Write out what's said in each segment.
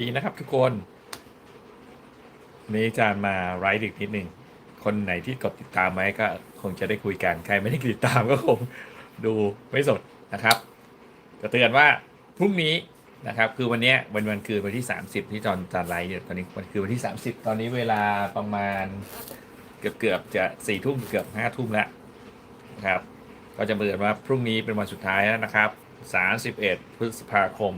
ดีนะครับทุกคนนนี้อาจารย์มาไลฟ์อีกนิดหนึ่งคนไหนที่กดติดตามไหมก็คงจะได้คุยกัน ใครไม่ได้ติดตามก็คงดูไม่สดนะครับจะเตือนว่าพรุ่งนี้นะครับ คือวันนี้วันวันคือวันที่ 30 ที่จอนจานไลฟ์เนี่ยตอนนี้มันคือวันที่ 30 ตอนนี้เวลาประมาณเกือบเกือบจะสี่ทุ่มเกือบห้าทุ่มแล้วนะครับ ก็จะเตือนว่าพรุ่งนี้เป็นวันสุดท้ายแล้วนะครับ 31 พฤษภาคม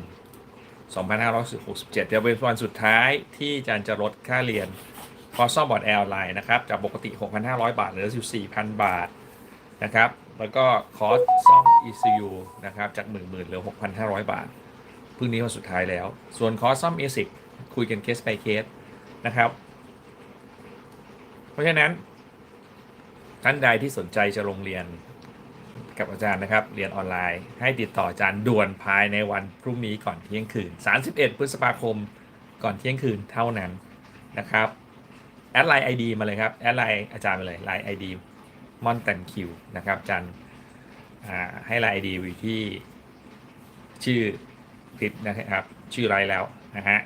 2567จะเป็นวันสุดท้ายที่อาจารย์จะลดค่าเรียนคอร์สซ่อมบอร์ดแอร์ไลน์นะครับ จากปกติ 6,500 บาทเหลืออยู่4,000 บาทนะครับ แล้วก็คอร์สซ่อม ECU นะครับ จาก 10,000เหลือ 6,500 บาทพรุ่งนี้วันสุดท้ายแล้ว ส่วนคอร์สซ่อม ASIC คุยกันเคส by เคสนะครับ เพราะฉะนั้นท่านใดที่สนใจจะลงเรียน กับอาจารย์นะครับ เรียนออนไลน์ ให้ติดต่ออาจารย์ด่วนภายในวันพรุ่งนี้ก่อนเที่ยงคืน 31 พฤษภาคมก่อนเที่ยงคืนเท่านั้นนะครับแอดไลน์ ID มาเลยครับแอดไลน์อาจารย์มาเลยไลน์ ID มอนตันคิวนะครับอาจารย์ให้ไลน์ ID อยู่ที่ชื่อคลิปนะครับชื่อไลน์แล้วนะฮะ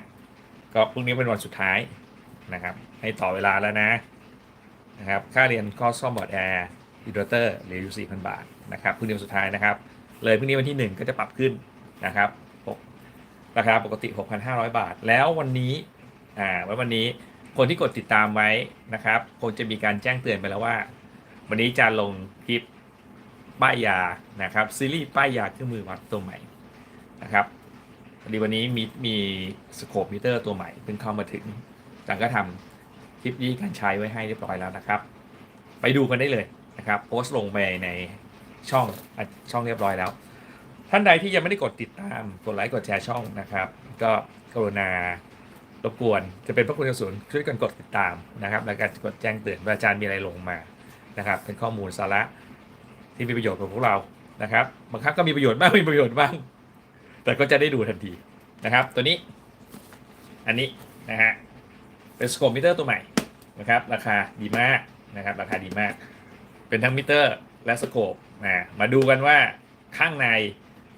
ก็พรุ่งนี้เป็นวันสุดท้ายนะครับ ให้ต่อเวลาแล้วนะนะครับ ค่าเรียนคอร์สซ่อมบอร์ดแอร์อินเวอร์เตอร์เหลืออยู่4,000 บาท นะครับพรุ่งนี้วันสุดท้ายนะครับ เลยพรุ่งนี้วันที่ 1 ก็จะปรับขึ้นนะครับหกราคาปกติ 6,500 บาท แล้ววันนี้อ่าไว้วันนี้คนที่กดติดตามไว้นะครับคงจะมีการแจ้งเตือนไปแล้วว่า วันนี้จะลงคลิปป้ายยานะครับซีรีส์ป้ายยาเครื่องมือวัดตัวใหม่นะครับพอดีวันนี้มีมีสโคปมิเตอร์ตัวใหม่เพิ่งเข้ามาถึงจารย์ก็ทำคลิปวิธีการใช้ไว้ให้เรียบร้อยแล้วนะครับ ไปดูกันได้เลยนะครับโพสต์ลงไปใน ช่องช่องเรียบร้อยแล้ว ท่านใดที่ยังไม่ได้กดติดตามกดไลค์กดแชร์ช่องนะครับ ก็กรุณารบกวนจะเป็นพระคุณสูงช่วยกันกดติดตามนะครับและการกดแจ้งเตือนว่าอาจารย์มีอะไรลงมานะครับ เป็นข้อมูลสาระที่มีประโยชน์กับพวกเรานะครับบางครั้งก็มีประโยชน์บ้างไม่มีประโยชน์บ้าง แต่ก็จะได้ดูทันทีนะครับ ตัวนี้ อันนี้นะฮะเป็นสโคปมิเตอร์ตัวใหม่นะครับ ราคาดีมากนะครับ ราคาดีมาก เป็นทั้งมิเตอร์และสโคป นะมาดูกันว่าข้างใน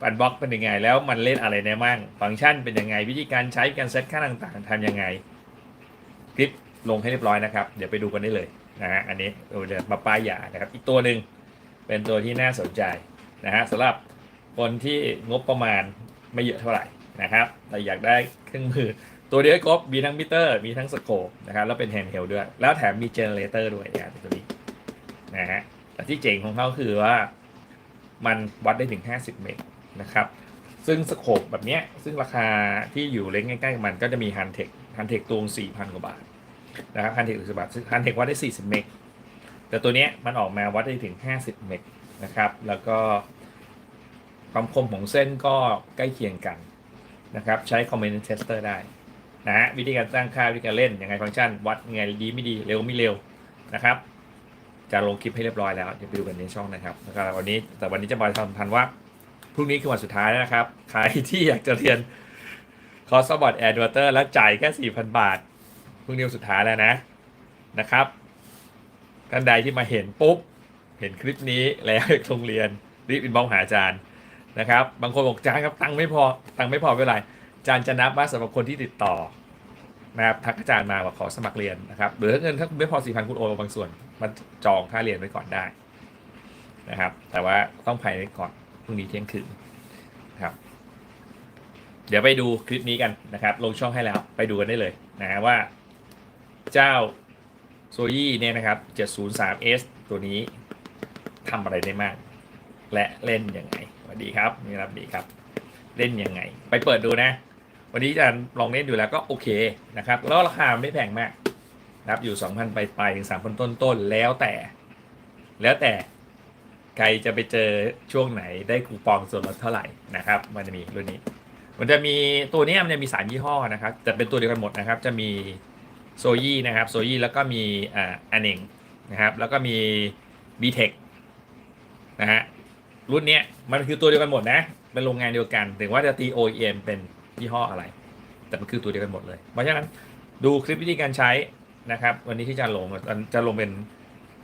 ปันบล็อกเป็นยังไง แล้วมันเล่นอะไรได้มั่งฟังก์ชันเป็นยังไง วิธีการใช้การเซตค่าต่างๆทำยังไง คลิปลงให้เรียบร้อยนะครับ เดี๋ยวไปดูกันได้เลยนะฮะอันนี้เราจะมาป้ายยานะครับอีกตัวหนึ่งเป็นตัวที่น่าสนใจนะฮะสำหรับคนที่งบประมาณไม่เยอะเท่าไหร่นะครับแต่อยากได้เครื่องมือ ตัวเดียวครบมีทั้งมิเตอร์ มีทั้งสโคปนะครับแล้วเป็นแฮนด์เฮลด้วย แล้วแถมมีเจเนเรเตอร์ด้วยนะตัวนี้นะฮะ ที่เจ๋งของเขาคือว่ามันวัดได้ถึง 50 เมกนะครับ ซึ่งสโคปแบบเนี้ยซึ่งราคาที่อยู่เล็กใกล้ๆกับมันก็จะมีฮันเทคฮันเทคตัว4,000กว่าบาทนะครับฮันเทคสิบาทซึ่งฮันเทควัดได้ 40 เมกแต่ตัวเนี้ยมันออกมาวัดได้ถึง 50 เมกนะครับ แล้วก็ความคมของเส้นก็ใกล้เคียงกันนะครับ ใช้คอมเมนต์เทสเตอร์ได้นะฮะวิธีการตั้างค่าวิธีการเล่นยังไงฟังก์ชัน วัดยังไงดีไม่ดีเร็วไม่เร็วนะครับ จะลงคลิปให้เรียบร้อยแล้วเดี๋ยวไปดูกันในช่องนะครับแล้วก็วันนี้แต่วันนี้จะมาทำทันว่าพรุ่งนี้คือวันสุดท้ายแล้วนะครับ ใครที่อยากจะเรียนคอร์สบอร์ดแอร์ดวเตอร์แล้วจ่ายแค่ 4,000 บาท พรุ่งนี้วันสุดท้ายแล้วนะนะครับท่านใดที่มาเห็นปุ๊บ เห็นคลิปนี้แล้วโรงเรียนรีบอินบ็อกหาอาจารย์นะครับ บางคนบอกอาจารย์ครับตังค์ไม่พอตังค์ไม่พอไม่เป็นไรอาจารย์จะนับว่าสำหรับคนที่ติดต่อ นะครับทักอาจารย์มาว่าขอสมัครเรียนนะครับหรือถ้าเงินถ้าคุณไม่พอสี่พันคุณโอนมาบางส่วนมันจองค่าเรียนไว้ก่อนได้นะครับ แต่ว่าต้องภายในก่อนพรุ่งนี้เที่ยงคืนนะครับ เดี๋ยวไปดูคลิปนี้กันนะครับ ลงช่องให้แล้วไปดูกันได้เลยนะฮะว่า เจ้าโซยี่เนี่ยนะครับ 703S ตัวนี้ทำอะไรได้มาก และเล่นยังไงสวัสดีครับนี่รับดีครับ เล่นยังไง ไปเปิดดูนะ วันนี้อาจารย์ลองเล่นดูแล้วก็โอเคนะครับ แล้วราคาไม่แพงมากนะครับอยู่ 2,000 ไปไปถึง3,000 ต้นต้นๆแล้วแต่ แล้วแต่ใครจะไปเจอช่วงไหนได้คูปองส่วนลดเท่าไหร่นะครับ มันจะมีรุ่นนี้ มันจะมีตัวนี้มันจะมีสามยี่ห้อนะครับแต่เป็นตัวเดียวกันหมดนะครับ จะมีโซยี่นะครับโซยี่แล้วก็มีอ่าอันเองนะครับ แล้วก็มี b t e c h นะฮะรุ่นนี้มันคือตัวเดียวกันหมดนะเป็นโรงงานเดียวกัน ถึงว่าจะตี OEM เป็น ยี่ห้ออะไร แต่มันคือตัวเดียวกันหมดเลย เพราะฉะนั้นดูคลิปวิธีการใช้นะครับ วันนี้ที่จะลงจะลงเป็น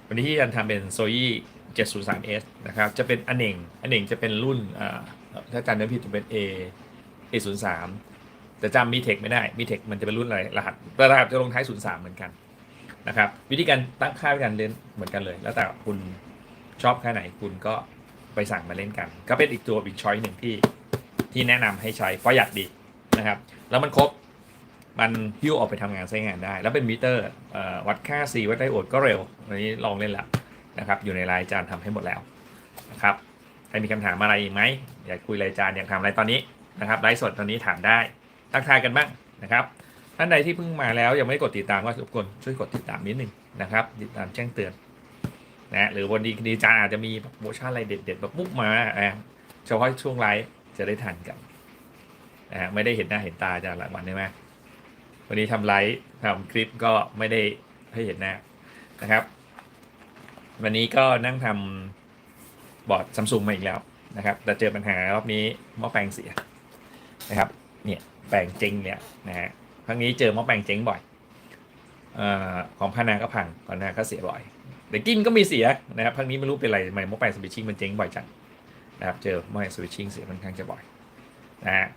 วันนี้ที่จะทำเป็นโซยี่ 703S นะครับ จะเป็นอเน่งอเน่งจะเป็นรุ่นอ่าถ้าจำไม่ผิดจะเป็น A A03 แต่แต่จำมีเทคไม่ได้ มีเทคมันจะเป็นรุ่นอะไรรหัสแต่รหัสจะลงท้าย 03 เหมือนกันนะครับ วิธีการตั้งค่าการเล่นเหมือนกันเลย แล้วแต่คุณชอบแค่ไหนคุณก็ไปสั่งมาเล่นกัน ก็เป็นอีกตัวอีกช้อยหนึ่งที่ที่แนะนำให้ใช้ประหยัดดี นะครับ แล้วมันครบมันหิ้วออกไปทำงานใช้งานได้ แล้วเป็นมิเตอร์วัดค่า C วัดไดโอดก็เร็ววันนี้ลองเล่นล้วนะครับ อยู่ในรายจานทำให้หมดแล้วนะครับใครมีคำถามอะไรอีกไหมอยากคุยรายจานอยากถามอะไรตอนนี้นะครับไลฟ์สดตอนนี้ถามได้ทักทายกันบ้างนะครับท่านใดที่เพิ่งมาแล้วยังไม่ได้กดติดตามก็ทุกคนช่วยกดติดตามนิดนึงนะครับ ติดตามแจ้งเตือนนะหรือวันดีคดีจานอาจจะมีโปรโมชั่นอะไรเด็ดๆแบบปุ๊บมาเฉพาะช่วงไลฟ์จะได้ทันกัน นะฮะไม่ได้เห็นหน้าเห็นตาจากหลายวันใช่ไหมวันนี้ทำไลฟ์ทำคลิปก็ไม่ได้ให้เห็นหน้านะครับ วันนี้ก็นั่งทำบอร์ดซัมซุงมาอีกแล้วนะครับแต่เจอปัญหารอบนี้หม้อแปลงเสียนะครับเนี่ยแปลงเจ๊งเนี่ยนะฮะครั้งนี้เจอหม้อแปลงเจ๊งบ่อยอ่อของพานาก็พังก่อนหน้าก็เสียบ่อยเด็กกินก็มีเสียนะครับครั้งนี้ไม่รู้เป็นไรทำไมหม้อแปลงสวิตชิ่งมันเจ๊งบ่อยจังนะครับเจอหม้อแปลงสวิตชิ่งเสียค่อนข้างจะบ่อยนะฮะ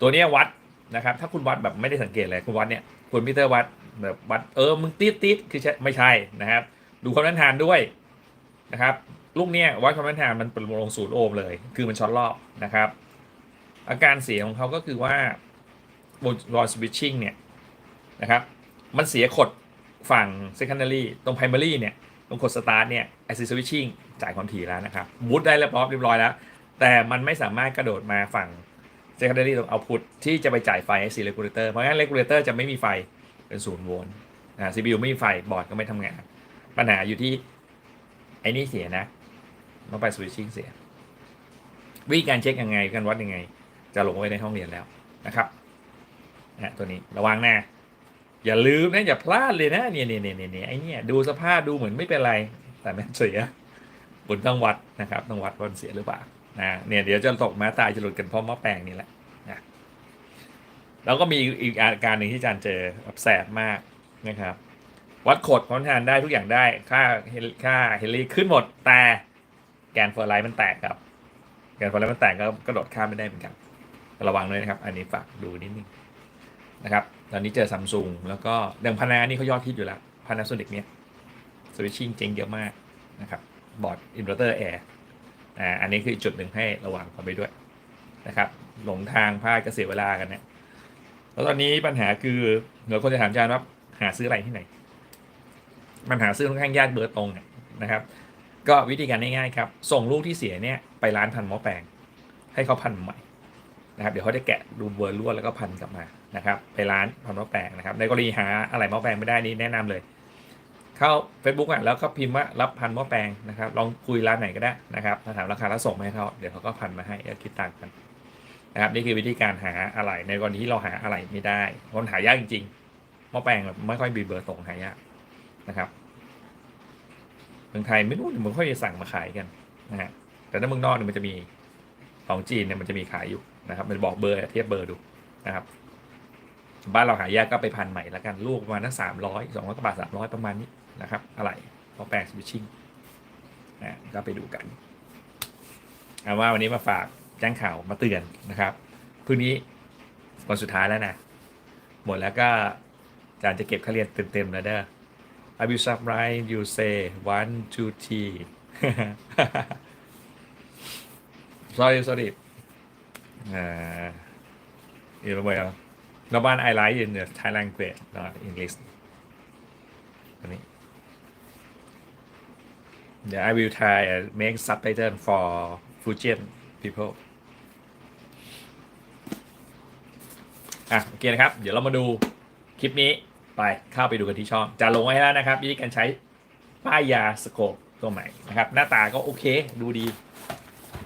ตัวเนี้ยวัดนะครับ ถ้าคุณวัดแบบไม่ได้สังเกตเลยคุณวัดเนี่ยคุณมิเตอร์วัดแบบวัดเออมึงติดติดคือใช่ไม่ใช่นะครับ ดูความต้านทานด้วยนะครับลูกเนี้ยวัดความต้านทานมันเป็นลงศูนย์โอห์มเลย คือมันช็อตรอบนะครับ อาการเสียของเขาก็คือว่าบนรอยสวิตชิ่งเนี่ยนะครับมันเสียขดฝั่ง secondary ตรง primary เนี่ยตรงกด start เนี่ยไอซีสวิตชิ่งจ่ายความถี่แล้วนะครับบูตได้เรียบร้อยเรียบร้อยแล้ว แต่มันไม่สามารถกระโดดมาฝั่ง secondary ตรง output ที่จะไปจ่ายไฟให้ C regulator เพราะงั้น regulator จะไม่มีไฟเป็นศูนย์โวลต์นะ CPU ไม่มีไฟบอร์ดก็ไม่ทำงาน ปัญหาอยู่ที่ไอ้นี่เสียนะต้องไป switching เสีย วิธีการเช็คยังไงการวัดยังไง จะลงไว้ในห้องเรียนแล้วนะครับนะตัวนี้ระวังนะอย่าลืมนะอย่าพลาดเลยนะเนี่ยเนี่ยเนี่ยเนี่ยไอ้เนี่ยดูสภาพดูเหมือนไม่เป็นไร แต่มันเสียบุญต้องวัดนะครับ ต้องวัดว่ามันเสียหรือเปล่า นะเนี่ยเดี๋ยวจะตกมาตายจะหลุดกันเพราะหม้อแปลงนี่แหละนะแล้วก็มีอีกอาการหนึ่งที่อาจารย์เจอแบบแสบมากนะครับ วัดขดความทานได้ทุกอย่างได้ค่าค่าเฮลิขึ้นหมดแต่แกนเฟอร์ไลท์มันแตกครับ แกนเฟอร์ไลท์มันแตกก็กระโดดข้ามไม่ได้เหมือนกันระวังด้วยนะครับ อันนี้ฝากดูนิดนึงนะครับ ตอนนี้เจอซัมซุงแล้วก็ดังพานานี่เขายอดฮิตอยู่แล้วพานาโซนิกเนี่ยสวิตชิ่งเจ๋งเยอะมากนะครับบอร์ดอินเวอร์เตอร์แอร์ อ่าอันนี้คือจุดหนึ่งให้ระวังกันไปด้วยนะครับ หลงทางพลาดก็เสียเวลากันเนี่ยแล้วตอนนี้ปัญหาคือเดี๋ยวคนจะถามอาจารย์ว่าหาซื้ออะไรที่ไหน มันหาซื้อค่อนข้างยากเบอร์ตรงนะครับ ก็วิธีการง่ายๆครับ ส่งลูกที่เสียเนี่ยไปร้านพันหม้อแปลง ให้เขาพันใหม่นะครับ เดี๋ยวเขาจะแกะดูเบอร์ลวแล้วก็พันกลับมานะครับ ไปร้านพันหม้อแปลงนะครับ ในกรณีหาอะไรหม้อแปลงไม่ได้นี่แนะนำเลย เข้า Facebook อะแล้วก็พิมพ์ว่ารับพันหม้อแปลงนะครับ ลองคุยร้านไหนก็ได้นะครับถามราคาแล้วส่งมาให้เขาเดี๋ยวเขาก็พันมาให้แล้วคิดตังค์กันนะครับนี่คือวิธีการหาอะไรในกรณีที่เราหาอะไรไม่ได้คนหายากจริงๆหม้อแปลงแบบไม่ค่อยมีเบอร์ตรงหายากนะครับเมืองไทยไม่รู้มันค่อยสั่งมาขายกันนะฮะแต่ถ้าเมืองนอกเนี่ยมันจะมีของจีนเนี่ยมันจะมีขายอยู่นะครับ มันบอกเบอร์เทียบเบอร์ดูนะครับ บ้านเราหายากก็ไปพันใหม่แล้วกันลูกประมาณทั้งสามร้อยสองร้อยกว่าบาทสามร้อยประมาณนี้นะครับอะไรพอแปลงสวิตชิ่งนะก็ไปดูกันเอาว่าวันนี้มาฝากแจ้งข่าวมาเตือนนะครับพรุ่งนี้วันสุดท้ายแล้วนะ หมดแล้วก็อาจารย์จะเก็บค่าเรียนเต็มๆแล้วเด้อ I will summarize you say one two three sorry sorry อ่าอีกแล้ว n o one I like in the Thai language not English ตัวนี้ Yeah I will try and make subtitle for Fujian people อะโอเคนะครับ เดี๋ยวเรามาดูคลิปนี้ไปเข้าไปดูกันที่ช่อง จะลงไว้ให้แล้วนะครับวิธีการใช้ป้ายยาสโคปตัวใหม่นะครับ หน้าตาก็โอเคดูดี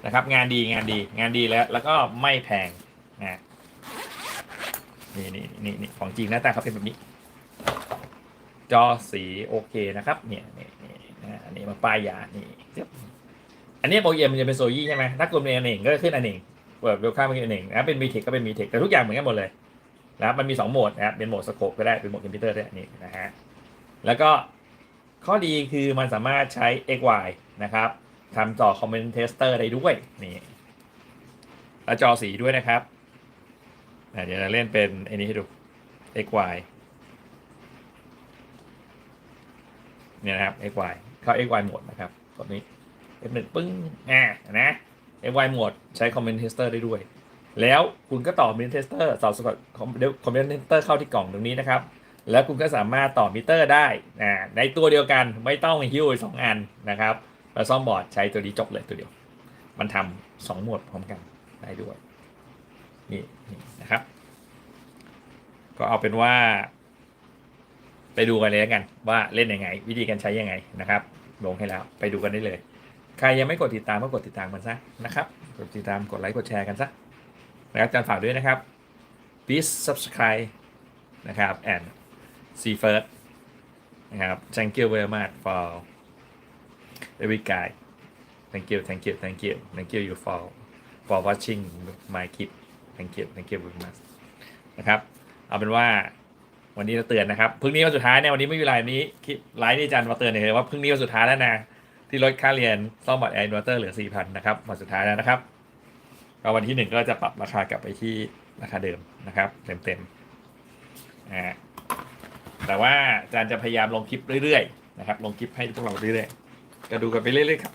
นะครับ งานดีงานดีงานดีแล้ว แล้วก็ไม่แพงนะ นี่นี่นี่นี่ของจริงหน้าตาเขาเป็นแบบนี้ จอสีโอเคนะครับ เนี่ยนี่นี่นะอันนี้มาป้ายยานี่เียบอันนี้โปรเยมมันจะเป็นโซยี่ใช่ไหมถ้ากลุ่มเอนเองก็ขึ้นอันเองเปิดเวลข้ามเป็นอันเองนะเป็นมีเทคก็เป็นมีเทคแต่ทุกอย่างเหมือนกันหมดเลยนะครับมันมีสองโหมดนะครับเป็นโหมดสโคปก็ได้เป็นโหมดคอมพิวเตอร์ได้นี่นะฮะแล้วก็ข้อดีคือมันสามารถใช้ XY นะครับทำจอคอมเมนเทสเตอร์ได้ด้วยนี่แล้วจอสีด้วยนะครับ อะเดี๋ยวเราเล่นเป็นไอ้นี้ให้ดู x y เนี่ยนะครับ x y เข้า x y โหมดนะครับกดนี้ f หนึ่งปึ้งอ่านะ f y โหมดใช้คอมเมนเทสเตอร์ได้ด้วย แล้วคุณก็ต่อคอมเมนเทสเตอร์ต่อสกอตคอมคอมเมนเทสเตอร์เข้าที่กล่องตรงนี้นะครับ แล้วคุณก็สามารถต่อมิเตอร์ได้อ่าในตัวเดียวกันไม่ต้องหิ้วสองอันนะครับแล้วซ่อมบอร์ดใช้ตัวนี้จบเลยตัวเดียว มันทำสองโหมดพร้อมกันได้ด้วยนี่ ก็เอาเป็นว่า ไปดูกันเลยแล้วกัน ว่าเล่นยังไง วิธีการใช้ยังไงนะครับลงให้แล้วไปดูกันได้เลย ใครยังไม่กดติดตามก็กดติดตามกันซะนะครับกดติดตามกดไลค์กดแชร์กันซะนะครับอาจารย์ฝากด้วยนะครับ please subscribe นะครับ and see first นะครับ thank you very much for every guide thank you thank you thank you thank you you for for watching my clip thank you thank you very much นะครับ เอาเป็นว่าวันนี้เราเตือนนะครับพรุ่งนี้วันสุดท้ายเนี่ยวันนี้ไม่มีไลน์นี้คลิปไลน์นี่อาจารย์มาเตือนเลยว่าพรุ่งนี้วันสุดท้ายแล้วนะที่ลดค่าเรียนซ่อมบัตรแอร์อินเวอร์เตอร์เหลือ4,000นนะครับวันสุดท้ายแล้วนะครับก็วันที่หนึ่งก็จะปรับราคากลับไปที่ราคาเดิมนะครับ เต็มๆอ่าแต่ว่าอาจารย์จะพยายามลงคลิปเรื่อยๆนะครับลงคลิปให้พวกเราเรื่อยๆก็ดูกันไปเรื่อยๆครับ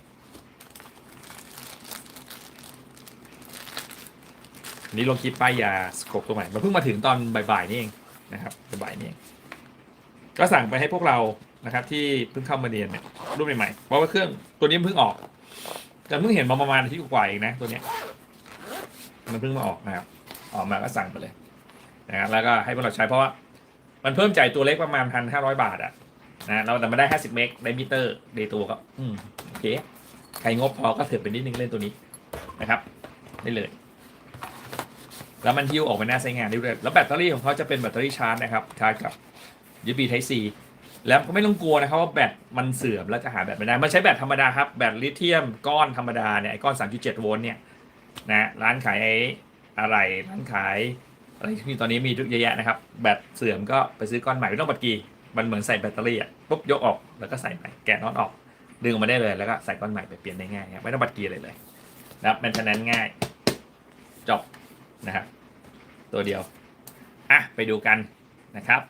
นนี้ลงคลิปป้ายยาสโคปตัวใหม่มันเพิ่งมาถึงตอนบ่ายๆนี่เองนะครับบ่ายๆนี่เองก็สั่งไปให้พวกเรานะครับ ที่เพิ่งเข้ามาเรียนเนี่ยรุ่นใหม่ๆเพราะว่าเครื่องตัวนี้เพิ่งออก แต่เพิ่งเห็นมาประมาณอาที่กว่าเองนะตัวเนี้ยมันเพิ่งมาออกนะครับออกมาก็สั่งไปเลยนะครับแล้วก็ให้พวกเราใช้เพราะว่ามันเพิ่มจ่ายตัวเล็กประมาณพันห้าร้อยบาทอะนะเราแต่มาได้ห้าสิบเมกไดมิเตอร์ในตัวก็อืมโอเคใครงบพอก็เถือไปนิดนึงเล่นตัวนี้นะครับได้เลย แล้วมันฮิ้วออกไปหน้าใช้งานได้ด้วยแล้วแบตเตอรี่ของเขาจะเป็นแบตเตอรี่ชาร์จนะครับชาร์จกับ USB Type C แล้วก็ไม่ต้องกลัวนะครับว่าแบตมันเสื่อมแล้วจะหาแบตไม่ได้มันใช้แบตธรรมดาครับแบตลิเธียมก้อนธรรมดาเนี่ยไอ้ก้อน 3.7 โวลต์เนี่ยนะร้านขายไอ้อะไรร้านขายอะไรที่ตอนนี้มีเยอะแยะนะครับ แบตเสื่อมก็ไปซื้อก้อนใหม่ไม่ต้องบัดกีมันเหมือนใส่แบตเตอรี่อะปุ๊บยกออกแล้วก็ใส่ไปแกะน็อตออก ดึงออกมาได้เลยแล้วก็ใส่ก้อนใหม่ไปเปลี่ยนได้ง่ายครับไม่ต้องบัดกีอะไรเลยนะครับมันฉะนั้นง่ายจบ นะครับ ตัวเดียว อะ ไปดูกันนะครับ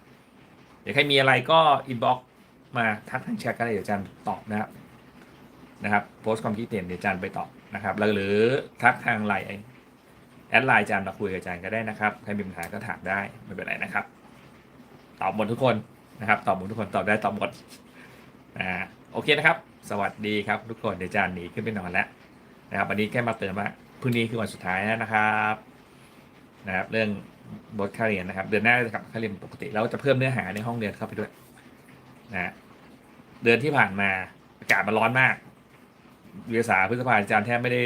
เดี๋ยวใครมีอะไรก็อินบ็อกมาทักทางแชทก็ได้เดี๋ยวจารย์ตอบนะครับ นะครับ โพสต์ความคิดเห็นเดี๋ยวจารย์ไปตอบนะครับ แล้วหรือทักทางไลน์แอดไลน์จารย์มาคุยกับจารย์ก็ได้นะครับ ใครมีปัญหาก็ถามได้ไม่เป็นไรนะครับ ตอบหมดทุกคนนะครับ ตอบหมดทุกคนตอบได้ตอบหมด อ่า โอเคนะครับ สวัสดีครับ ทุกคน เดี๋ยวจารย์หนีขึ้นไปนอนแล้วนะครับ วันนี้แค่มาเตือนว่าพรุ่งนี้คือวันสุดท้ายแล้วนะครับ นะครับเรื่องบทค่าเรียนนะครับ เดือนหน้าจะกลับค่าเรียนปกติแล้วจะเพิ่มเนื้อหาในห้องเรียนเข้าไปด้วยนะเดือนที่ผ่านมาอากาศมันร้อนมากเวียษาพฤษภาอาจารย์แทบไม่ได้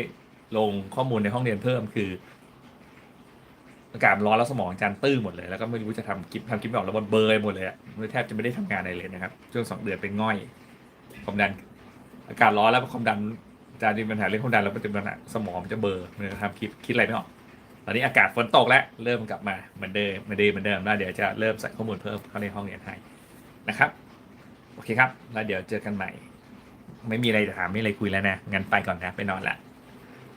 ลงข้อมูลในห้องเรียนเพิ่มคือ อากาศมันร้อนแล้วสมองอาจารย์ตื้อหมดเลยแล้วก็ไม่รู้จะทำคลิปทำคลิปไม่ออกแล้วมันเบลอร์หมดเลยมันแทบจะไม่ได้ทำงานอะไรเลยนะครับช่วงสองเดือนเป็นง่อยความดัน อากาศร้อนแล้วความดันอาจารย์มีปัญหาเรื่องความดันแล้วมันจะปัญหาสมองมันจะเบลอร์มันจะทำคลิปคิดอะไรไม่ออก ตอนนี้อากาศฝนตกแล้ว เริ่มกลับมาเหมือนเดิมเหมือนเดิมเหมือนเดิมแล้วเดี๋ยวจะเริ่มใส่ข้อมูลเพิ่มเข้าในห้องเรียนให้นะครับ โอเคครับ แล้วเดี๋ยวเจอกันใหม่ ไม่มีอะไรจะถามไม่มีอะไรคุยแล้วนะ งั้นไปก่อนนะ ไปนอนละ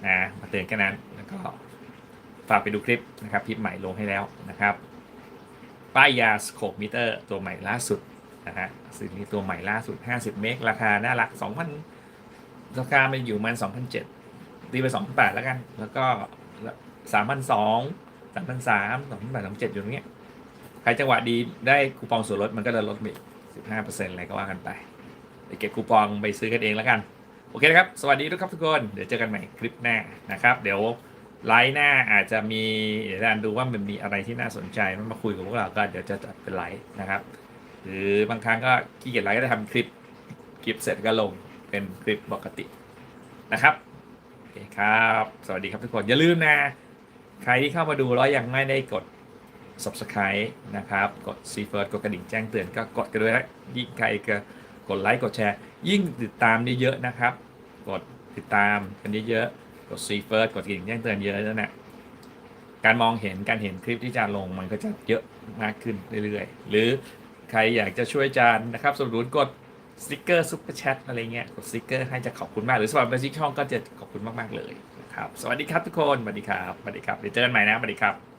นะมาเตือนแค่นั้นแล้วก็ฝากไปดูคลิปนะครับคลิปใหม่ลงให้แล้วนะครับ ป้ายยาสโคปมิเตอร์ตัวใหม่ล่าสุดนะฮะสิ่งนี้ตัวใหม่ล่าสุด 50 เมกราคาน่ารัก 2,000ราคามันอยู่ประมัน2,007ตีไป2,008แล้วกัน แล้วก็ สามพันสองสามพันสามสองพันแปดสองเจ็ดอยู่ตรงเนี้ยใครจังหวะดีได้คูปองส่วนลดมันก็จะลดไปสิบห้าเปอร์เซ็นต์อะไรก็ว่ากันไปไปเก็บคูปองไปซื้อกันเองแล้วกันโอเคนะครับ สวัสดีทุกครับทุกคน เดี๋ยวเจอกันใหม่คลิปหน้านะครับ เดี๋ยวไลฟ์หน้าอาจจะมีเดี๋ยวอาจารย์ดูว่ามันมีอะไรที่น่าสนใจมันมาคุยกับพวกเราก็เดี๋ยวจะจัดเป็นไลฟ์นะครับ หรือบางครั้งก็ขี้เกียจไลฟ์ก็จะทำคลิปคลิปเสร็จก็ลงเป็นคลิปปกตินะครับโอเคครับ สวัสดีครับทุกคนอย่าลืมนะ ใครที่เข้ามาดูแล้วยังไม่ได้กด subscribe นะครับ กด c f i r s t กดกระดิ่งแจ้งเตือนก็กดกันด้วยนะยิ่งใครก็กดไลค์กดแชร์ ยิ่งติดตามเยอะๆนะครับ กดติดตามกันเยอะๆกด c f i r s t กดกระดิ่งแจ้งเตือนเยอะแล้วนะการมองเห็นการเห็นคลิปที่จานลงมันก็จะเยอะมากขึ้นเรื่อยๆ หรือใครอยากจะช่วยจานนะครับสนับสนุนกดสติกเกอร์ซุปเปอร์แชทอะไรเงี้ยกดสติกเกอร์ให้จะขอบคุณมากหรือสมัครเป็นซิกช่องก็จะขอบคุณมากๆเลย ครับ สวัสดีครับทุกคนสวัสดีครับสวัสดีครับเดี๋ยวเจอกันใหม่นะสวัสดีครับ